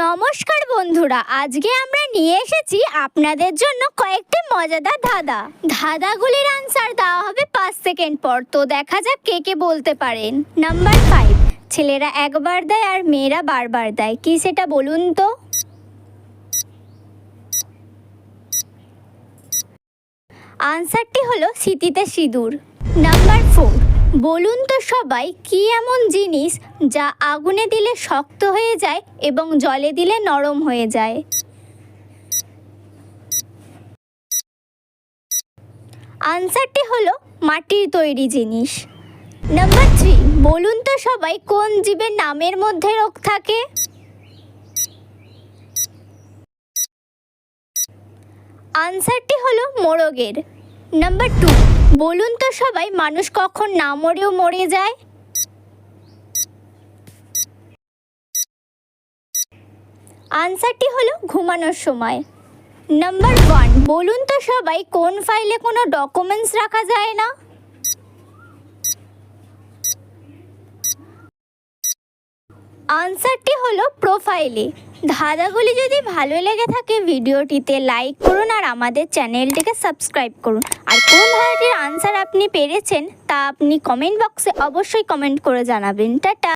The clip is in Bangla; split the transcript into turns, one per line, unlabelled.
নমস্কার বন্ধুরা, আজকে আমরা নিয়ে এসেছি আপনাদের জন্য কয়েকটি মজাদার ধাঁধা। ধাঁধাগুলির আনসার দেওয়া হবে পাঁচ সেকেন্ড পর, তো দেখা যাক কে কে বলতে পারেন। নাম্বার ফাইভ ছেলেরা একবার দেয় আর মেয়েরা বারবার দেয়, কি সেটা বলুন তো? আনসারটি হলো স্মৃতিতে সিঁদুর। নাম্বার ফোর বলুন তো সবাই, কি এমন জিনিস যা আগুনে দিলে শক্ত হয়ে যায় এবং জলে দিলে নরম হয়ে যায়? আনসারটি হলো মাটির তৈরি জিনিস। নাম্বার থ্রি, বলুন তো সবাই, কোন জীবের নামের মধ্যে রোগ থাকে? আনসারটি হলো মোরগের। নাম্বার টু বলুন তো সবাই, মানুষ কখন না মরেও মরে যায়? আনসারটি হলো ঘুমানোর সময়। নাম্বার ওয়ান বলুন তো সবাই, কোন ফাইলে কোনো ডকুমেন্টস রাখা যায় না? আনসারটি হলো প্রোফাইলে ধাঁধাগুলি যদি ভালো লেগে থাকে ভিডিওটিতে লাইক করুন আর আমাদের চ্যানেলটিকে সাবস্ক্রাইব করুন। আর কোন ধাঁধাটির আনসার আপনি পেরেছেন তা আপনি কমেন্ট বক্সে অবশ্যই কমেন্ট করে জানাবেন। টাটা!